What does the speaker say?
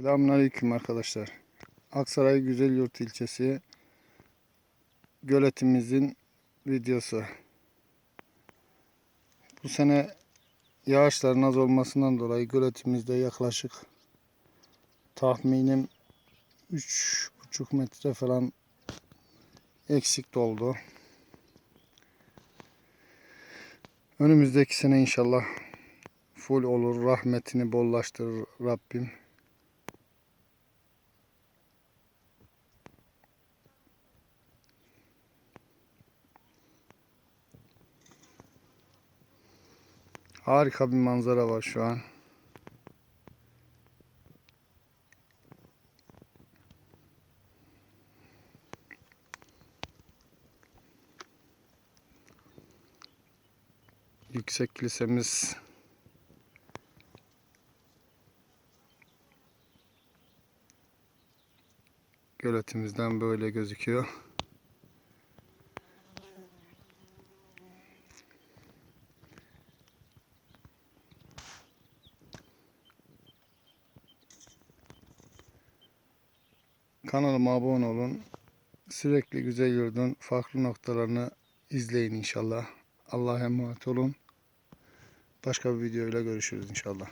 Selamünaleyküm arkadaşlar. Aksaray Güzelyurt ilçesi göletimizin videosu. Bu sene yağışların az olmasından dolayı göletimizde yaklaşık tahminim 3,5 metre falan eksik doldu. Önümüzdeki sene inşallah full olur. Rahmetini bollaştırır Rabbim. Harika bir manzara var şu an. Yüksek kilisemiz göletimizden böyle gözüküyor. Kanalıma abone olun. Sürekli güzel yurdun farklı noktalarını izleyin inşallah. Allah'a emanet olun. Başka bir videoyla görüşürüz inşallah.